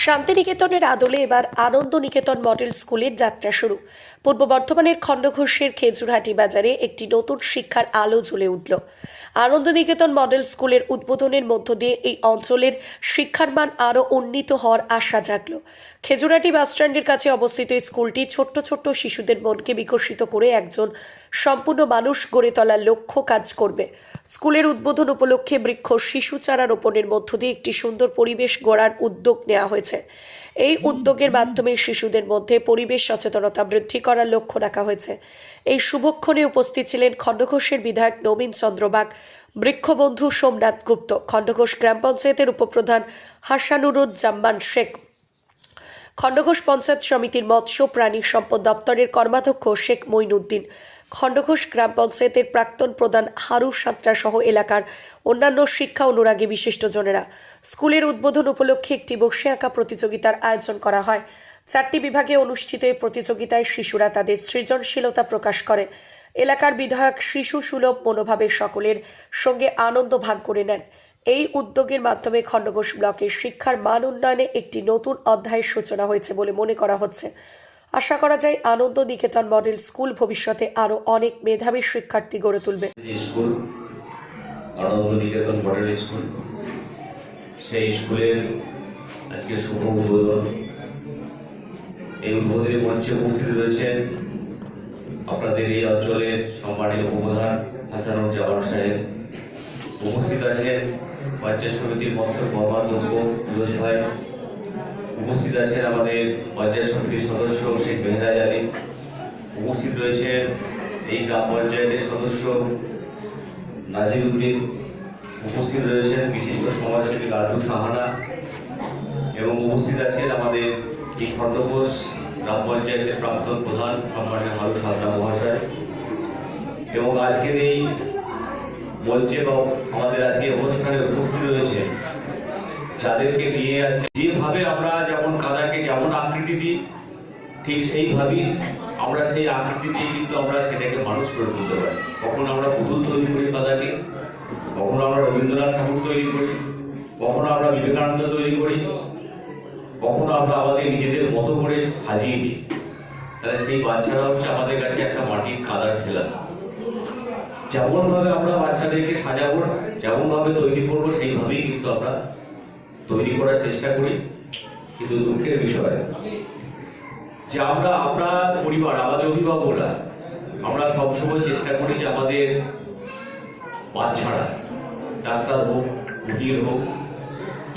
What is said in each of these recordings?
শান্তিনিকেতনের আদলে এবার আনন্দ নিকেতন মডেল স্কুলের যাত্রা শুরু। পূর্ব বর্ধমানের খণ্ডঘোষের খেজুরহাটি বাজারে একটি নতুন শিক্ষার আলো জ্বলে উঠল। আনন্দ নিকেতন মডেল স্কুলের উদ্বোধনের মধ্য দিয়ে এই অঞ্চলের শিক্ষার মান আরও উন্নীত হওয়ার আশা জাগল। খেজুরহাটি বাসস্ট্যান্ডের কাছে অবস্থিত এই স্কুলটি ছোট্ট ছোট্ট শিশুদের মনকে বিকশিত করে একজন সম্পূর্ণ মানুষ গড়ে তোলার লক্ষ্য কাজ করবে। স্কুলের উদ্বোধন উপলক্ষে বৃক্ষ শিশু চারা রোপণের মধ্য দিয়ে একটি সুন্দর পরিবেশ গড়ার উদ্যোগ নেওয়া হয়েছে। এই উদ্যোগের মাধ্যমে শিশুদের মধ্যে পরিবেশ সচেতনতা বৃদ্ধি করার লক্ষ্য রাখা হয়েছে। এই শুভক্ষণে উপস্থিত ছিলেন খণ্ডঘোষের বিধায়ক নবীন চন্দ্রবাগ বৃক্ষবন্ধু সোমনাথ গুপ্ত, খণ্ডঘোষ গ্রাম পঞ্চায়েতের উপপ্রধান হাসানুরুজ্জামান শেখ। খণ্ডঘোষ পঞ্চায়েত সমিতির মৎস্য প্রাণী সম্পদ দপ্তরের কর্মাধ্যক্ষ শেখ মঈনুদ্দিন। খণ্ডঘোষ গ্রাম পঞ্চায়েতের প্রাক্তন প্রধান হারু সাঁতরা সহ এলাকার অন্যান্য শিক্ষা অনুরাগী বিশিষ্টজনেরা স্কুলের উদ্বোধন উপলক্ষে একটি বসে আঁকা প্রতিযোগিতার আয়োজন করা হয়। চারটি বিভাগে অনুষ্ঠিত এই প্রতিযোগিতায় শিশুরা তাদের সৃজনশীলতা প্রকাশ করে। এলাকার বিধায়ক শিশু সুলভ মনোভাবের সকলের সঙ্গে আনন্দ ভাগ করে নেন। এই উদ্যোগের মাধ্যমে খণ্ডঘোষ ব্লকের শিক্ষার মান উন্নয়নে একটি নতুন অধ্যায়ের সূচনা হয়েছে বলে মনে করা হচ্ছে। আশা করা যায় আনন্দ নিকেতন মডেল স্কুল ভবিষ্যতে আরও অনেক মেধাবী শিক্ষার্থী গড়ে তুলবে। School Ananda Niketan model school, সেই স্কুলের আজকে শুভ উদ্বোধন। এই উদ্বোধনী মঞ্চে উপস্থিত রয়েছেন আপনাদের এই অঞ্চলের সম্মানিত উপপ্রধান সাহেব। উপস্থিত আছেন পঞ্চায়েত সমিতির মৎস্য ভাই। উপস্থিত আছেন আমাদের পঞ্চায়েত সমিতির সদস্য শেখ মেহরাজ আলী উপস্থিত রয়েছেন এই গ্রাম পঞ্চায়েতের সদস্য নাজির উদ্দিন। উপস্থিত রয়েছেন বিশিষ্ট সমাজসেবী লাড্ডু সাহানা। এবং উপস্থিত আছেন আমাদের এই খণ্ডঘোষ গ্রাম পঞ্চায়েতের প্রাক্তন প্রধান সম্মানীয় হারু সাদরা মহাশয়। এবং আজকের এই মঞ্চে বা আমাদের আজকে অনুষ্ঠানে উপস্থিত রয়েছে যাদেরকে নিয়ে আজকে যেভাবে আমরা যেমন কাদাকে যেমন আকৃতি দিই, ঠিক সেইভাবেই আমরা সেই আকৃতি দিয়ে কিন্তু আমরা সেটাকে মানুষ করে তুলতে পারি। কখনো আমরা পুতুল তৈরি করি কাদাকে, কখনো আমরা রবীন্দ্রনাথ ঠাকুর তৈরি করি, কখনো আমরা বিবেকানন্দ তৈরি করি, কখনো আমরা আমাদের নিজেদের মতো করে সাজিয়ে নিই। তাহলে সেই বাচ্চারা হচ্ছে আমাদের কাছে একটা মাটির কাদার খেলা। যেমন ভাবে আমরা বাচ্চাদেরকে সাজাবো যেমন ভাবে তৈরি করব, সেইভাবেই কিন্তু আমরা তৈরি করার চেষ্টা করি, কিন্তু দুঃখের বিষয়, যে আমরা আমরা পরিবার, আমাদের অভিভাবকরা, আমরা সবসময় চেষ্টা করি যে আমাদের বাচ্চারা ডাক্তার হোক, উকিল হোক,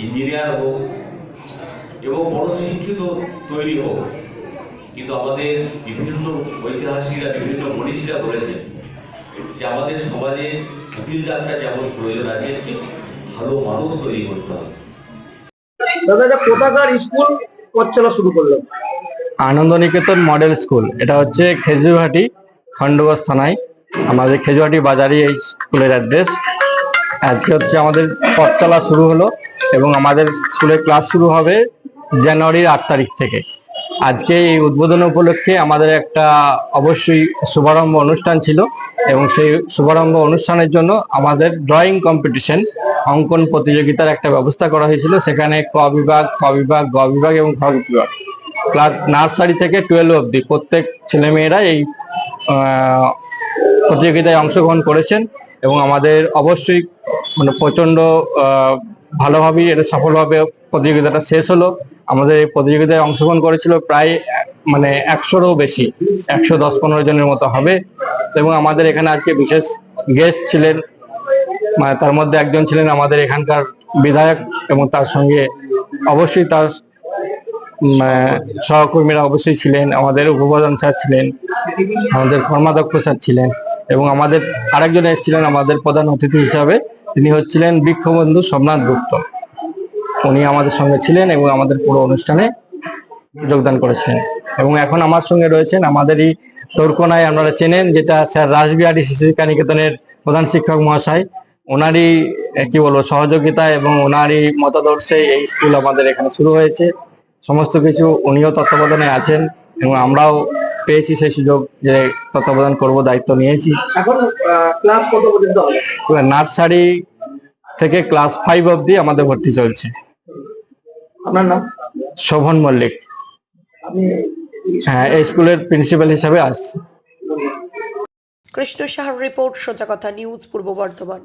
ইঞ্জিনিয়ার হোক, এবং বড় শিক্ষিত তৈরি হোক। কিন্তু আমাদের বিভিন্ন ঐতিহাসিকরা, বিভিন্ন মনীষীরা বলেছেন যে আমাদের সমাজে উকিল ডাক্তার যেমন প্রয়োজন আছে ভালো মানুষ তৈরি করতে হবে। কোথাকার স্কুল? শুরু আনন্দ নিকেতন মডেল স্কুল। এটা হচ্ছে খেজুরহাটি খণ্ডবাস থানায়। আমাদের খেজুরহাটি বাজারে এই স্কুলের অ্যাড্রেস। আজকে হচ্ছে আমাদের পথ চলা শুরু হলো এবং আমাদের স্কুলের ক্লাস শুরু হবে জানুয়ারির আট তারিখ থেকে। আজকে এই উদ্বোধন উপলক্ষে আমাদের একটা অবশ্যই শুভারম্ভ অনুষ্ঠান ছিল এবং সেই শুভারম্ভ অনুষ্ঠানের জন্য আমাদের ড্রয়িং কম্পিটিশন অঙ্কন প্রতিযোগিতার একটা ব্যবস্থা করা হয়েছিল। সেখানে ক বিভাগ, খ বিভাগ, গ বিভাগ এবং খ বিভাগ। ক্লাস নার্সারি থেকে টুয়েলভ অবধি প্রত্যেক ছেলেমেয়েরা এই প্রতিযোগিতায় অংশগ্রহণ করেছেন এবং আমাদের অবশ্যই মানে প্রচণ্ড ভালোভাবেই এটা সফলভাবে প্রতিযোগিতাটা শেষ হলো। আমাদের এই প্রতিযোগিতায় অংশগ্রহণ করেছিল প্রায় মানে একশোরও বেশি, একশো দশ পনেরো জনের মতো হবে। এবং আমাদের এখানে আজকে বিশেষ গেস্ট ছিলেন মানে তার মধ্যে একজন ছিলেন আমাদের এখানকার বিধায়ক এবং তার সঙ্গে অবশ্যই তার সহকর্মীরা অবশ্যই ছিলেন, আমাদের উপপ্রধান স্যার ছিলেন, আমাদের কর্মাধ্যক্ষ স্যার ছিলেন এবং আমাদের আরেকজন এসেছিলেন আমাদের প্রধান অতিথি হিসাবে, তিনি হচ্ছিলেন বৃক্ষবন্ধু সোমনাথ গুপ্ত। উনি আমাদের সঙ্গে ছিলেন এবং আমাদের পুরো অনুষ্ঠানে যোগদান করেছিলেন এবং এখন আমার সঙ্গে রয়েছেন আমাদেরই তোরকোনায় আপনারা চেনেন, যেটা স্যার রাসবিহারী শিশু নিকেতনের প্রধান শিক্ষক মহাশয় ওনারই কি বলব সহযোগিতা এবং ওনারই মতাদর্শে এই স্কুল আমাদের এখানে শুরু হয়েছে। সমস্ত কিছু উনিও তত্ত্বাবধানে আছেন এবং আমরাও পেয়েছি সেই সুযোগ যে তত্ত্বাবধান করব দায়িত্ব নিয়েছি। এখন ক্লাস কত পর্যন্ত নার্সারি থেকে ক্লাস ফাইভ অবধি আমাদের ভর্তি চলছে। আপনার নাম? শোভন মল্লিক। হ্যাঁ এই স্কুলের প্রিন্সিপাল হিসাবে আসছি। কৃষ্ণ সাহার রিপোর্ট সোজা কথা নিউজ পূর্ব বর্ধমান।